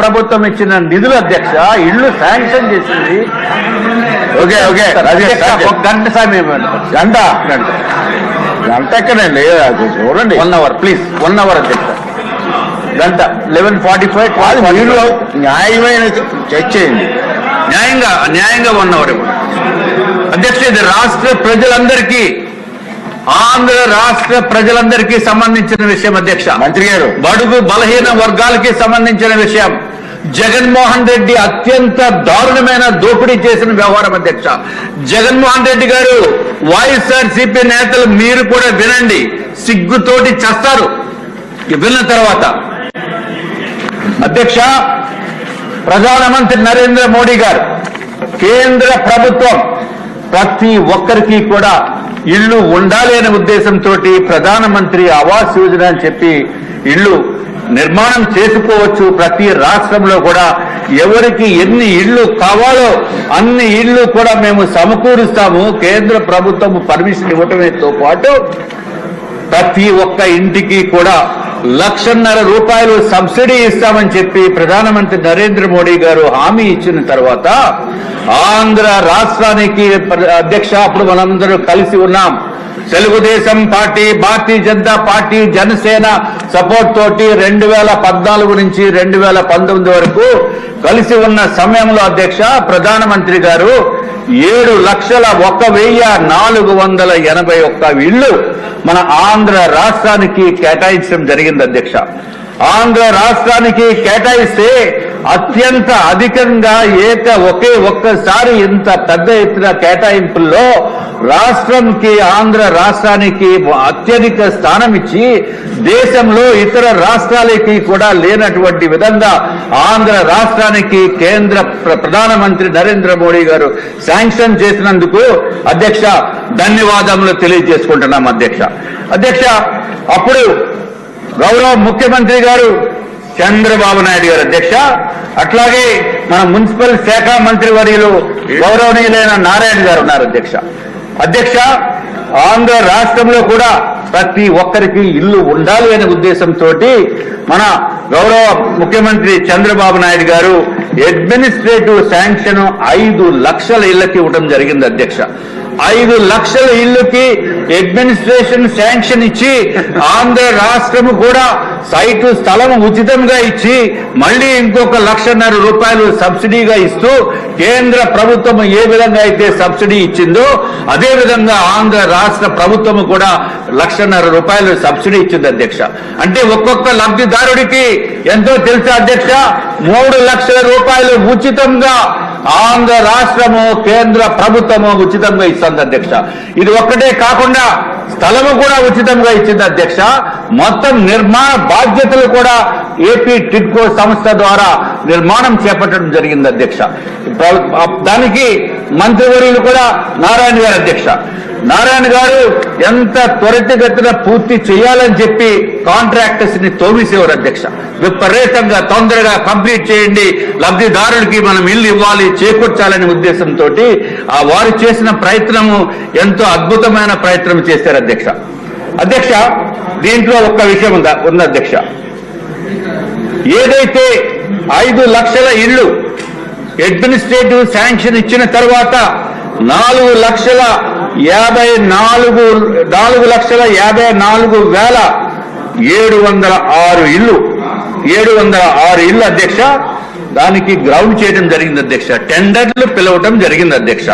ప్రభుత్వం ఇచ్చిన నిధులు అధ్యక్ష ఇళ్ళు శాంక్షన్ చేసింది. Okay okay. ఒక గంట సమయం. గంట గంట? గంట ఎక్కడండి? చూడండి. One hour please one hour అధ్యక్ష. గంట. లెవెన్ ఫార్టీ ఫైవ్ అది మీరు న్యాయమైన చర్చ చేయండి. న్యాయంగా న్యాయంగా వన్ అవర్ అధ్యక్ష ఇది రాష్ట్ర ప్రజలందరికీ ఆంధ్ర రాష్ట్ర ప్రజలందరికీ సంబంధించిన విషయం అధ్యక్ష. మంత్రి గారు బడుగు బలహీన వర్గాలకి సంబంధించిన విషయం. జగన్మోహన్ రెడ్డి అత్యంత దారుణమైన దోపిడీ చేసిన వ్యవహారం అధ్యక్ష. జగన్మోహన్ రెడ్డి గారు వైఎస్ఆర్ సిపి నేతలు మీరు కూడా వినండి. సిగ్గుతోటి చస్తారు. విన్న తర్వాత. అధ్యక్ష ప్రధానమంత్రి నరేంద్ర మోడీ గారు కేంద్ర ప్రభుత్వం ప్రతి ఒక్కరికి కూడా ఇల్లు ఉండాలి అనే ఉద్దేశంతో ప్రధానమంత్రి ఆవాస్ యోజన అని చెప్పి ఇల్లు నిర్మాణం చేసుకోవచ్చు. ప్రతి రాష్ట్రంలో కూడా ఎవరికి ఎన్ని ఇళ్ళు కావాలో అన్ని ఇళ్ళు కూడా మేము సమకూరుస్తాము. కేంద్ర ప్రభుత్వం పర్మిషన్ ఇవ్వటమేతో పాటు ప్రతి ఒక్క ఇంటికి కూడా లక్షన్నర రూపాయలు సబ్సిడీ ఇస్తామని చెప్పి ప్రధానమంత్రి నరేంద్ర మోడీ గారు హామీ ఇచ్చిన తర్వాత ఆంధ్ర రాష్ట్రానికి అధ్యక్ష అప్పుడు మనందరూ కలిసి ఉన్నాం. Telugu Desam party Bharatiya Janata party Janasena support తోటి రెండు వేల పద్నాలుగు నుంచి రెండు వేల పంతొమ్మిది వరకు కలిసి ఉన్న సమయంలో అధ్యక్ష ప్రధానమంత్రి గారు ఏడు లక్షల ఒక వెయ్యి నాలుగు వందల ఎనభై ఒక్క ఇళ్ళు మన ఆంధ్ర రాష్ట్రానికి కేటాయించడం జరిగింది అధ్యక్ష. ఆంధ్ర రాష్ట్రానికి కేటాయిస్తే అత్యంత అధికంగా ఏక ఒకే ఒక్కసారి ఇంత పెద్ద ఎత్తున కేటాయింపుల్లో రాష్ట్రంకి ఆంధ్ర రాష్ట్రానికి అత్యధిక స్థానం ఇచ్చి దేశంలో ఇతర రాష్ట్రాలకి కూడా లేనటువంటి విధంగా ఆంధ్ర రాష్ట్రానికి కేంద్ర ప్ర- ప్రధానమంత్రి నరేంద్ర మోడీ గారు శాంక్షన్ చేసినందుకు అధ్యక్ష ధన్యవాదములు తెలియజేసుకుంటున్నాం అధ్యక్ష. అధ్యక్ష అప్పుడు గౌరవ ముఖ్యమంత్రి గారు చంద్రబాబు నాయుడు గారు అధ్యక్ష అట్లాగే మన మున్సిపల్ శాఖ మంత్రి వర్యులు గౌరవనీయులైన నారాయణ గారు ఉన్నారు అధ్యక్ష. అధ్యక్ష ఆంధ్ర రాష్ట్రంలో కూడా ప్రతి ఒక్కరికి ఇల్లు ఉండాలి అనే ఉద్దేశంతో మన గౌరవ ముఖ్యమంత్రి చంద్రబాబు నాయుడు గారు అడ్మినిస్ట్రేటివ్ శాంక్షన్ ఐదు లక్షల ఇళ్ళకి ఇవ్వడం జరిగింది అధ్యక్ష. ఐదు లక్షల ఇళ్ళకి అడ్మినిస్ట్రేషన్ శాంక్షన్ ఇచ్చి ఆంధ్ర రాష్ట్రము కూడా సైటు స్థలం ఉచితంగా ఇచ్చి మళ్ళీ ఇంకొక లక్షన్నర రూపాయలు సబ్సిడీగా ఇస్తూ కేంద్ర ప్రభుత్వం ఏ విధంగా అయితే సబ్సిడీ ఇచ్చిందో అదే విధంగా ఆంధ్ర రాష్ట్ర ప్రభుత్వం కూడా లక్షన్నర రూపాయలు సబ్సిడీ ఇచ్చింది అధ్యక్ష. అంటే ఒక్కొక్క లబ్ధిదారుడికి ఎంతో తెలుసా అధ్యక్ష? మూడు లక్షల రూపాయలు ఉచితంగా ఆంధ్ర రాష్ట్రము కేంద్ర ప్రభుత్వము ఉచితంగా ఇస్తుంది అధ్యక్ష. ఇది ఒక్కటే కాకుండా స్థలము కూడా ఉచితంగా ఇచ్చింది అధ్యక్ష. మొత్తం నిర్మాణ బాధ్యతలు కూడా ఏపీ టిడ్కో సంస్థ ద్వారా నిర్మాణం చేపట్టడం జరిగింది అధ్యక్ష. దానికి మంత్రివర్యులు కూడా నారాయణ గారు అధ్యక్ష. నారాయణ గారు ఎంత త్వరితగతిన పూర్తి చేయాలని చెప్పి కాంట్రాక్టర్స్ని తోమిసేవారు అధ్యక్ష. విపరీతంగా తొందరగా కంప్లీట్ చేయండి లబ్ధిదారుడికి మనం ఇల్లు ఇవ్వాలి చేకూర్చాలనే ఉద్దేశంతో ఆ వారు చేసిన ప్రయత్నము ఎంతో అద్భుతమైన ప్రయత్నం చేశారు అధ్యక్ష. అధ్యక్ష దీంట్లో ఒక్క విషయం ఉందా? ఉంది అధ్యక్ష. ఏదైతే ఐదు లక్షల ఇళ్ళు అడ్మినిస్ట్రేటివ్ శాంక్షన్ ఇచ్చిన తర్వాత నాలుగు లక్షల యాభై నాలుగు నాలుగు లక్షల యాభై నాలుగు వేల ఏడు వందల ఆరు ఇల్లు. ఏడు వందల ఆరు ఇల్లు అధ్యక్ష. దానికి గ్రౌండ్ చేయడం జరిగింది అధ్యక్ష. టెండర్లు పిలవటం జరిగింది అధ్యక్ష.